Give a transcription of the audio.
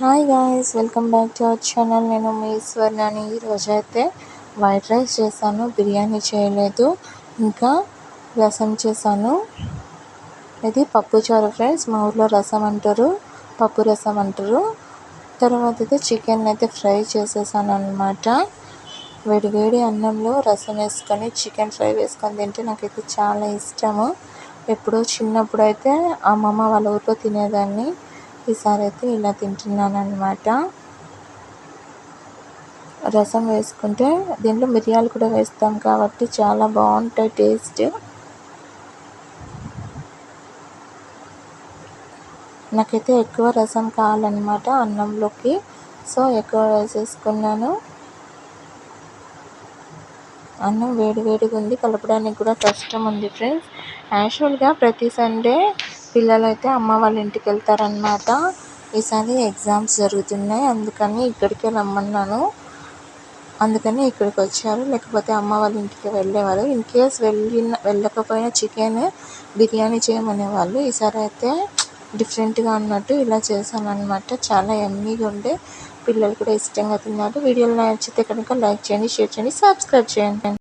Hi guys welcome back to our channel నేను మీ ఈశ్వర్ణని ఈరోజు అయితే వైట్ రైస్ చేశాను బిర్యానీ చేయలేదు. ఇంకా రసం చేశాను. ఇది పప్పు చారు ఫ్రెండ్స్ మా ఊర్లో రసం అంటారు పప్పు రసం అంటారు. తర్వాత అయితే చికెన్ అయితే ఫ్రై చేసేసాను అనమాట వేడివేడి అన్నంలో రసం వేసుకొని చికెన్ ఫ్రై వేసుకొని తింటే నాకైతే చాలా ఇష్టము. ఎప్పుడో చిన్నప్పుడు అయితే అమ్మమ్మ వాళ్ళ ఊరిలో తినేదాన్ని. ఈసారి అయితే ఇలా తింటున్నాను అనమాట రసం వేసుకుంటే దీంట్లో మిరియాలు కూడా వేస్తాం కాబట్టి చాలా బాగుంటాయి టేస్ట్. నాకైతే ఎక్కువ రసం కావాలన్నమాట అన్నంలోకి. సో ఎక్కువ వేసేసుకున్నాను. అన్నం వేడి వేడిగా ఉంది కలపడానికి కూడా కష్టం ఉంది ఫ్రెండ్స్. యాక్చువల్గా ప్రతి సండే పిల్లలైతే అమ్మ వాళ్ళ ఇంటికి వెళ్తారనమాట ఈసారి ఎగ్జామ్స్ జరుగుతున్నాయి. అందుకని ఇక్కడికే రమ్మన్నాను. అందుకని ఇక్కడికి వచ్చారు లేకపోతే అమ్మ వాళ్ళ ఇంటికి వెళ్ళేవారు. ఇన్ కేస్ వెళ్ళిన వెళ్ళకపోయినా చికెన్ బిర్యానీ చేయమనేవాళ్ళు. ఈసారి అయితే డిఫరెంట్గా అన్నట్టు ఇలా చేశాను అనమాట చాలా ఎమ్మీగా ఉండే. పిల్లలు కూడా ఇష్టంగా తిన్నారు. వీడియోలు నచ్చితే కనుక లైక్ చేయండి షేర్ చేయండి సబ్స్క్రైబ్ చేయండి.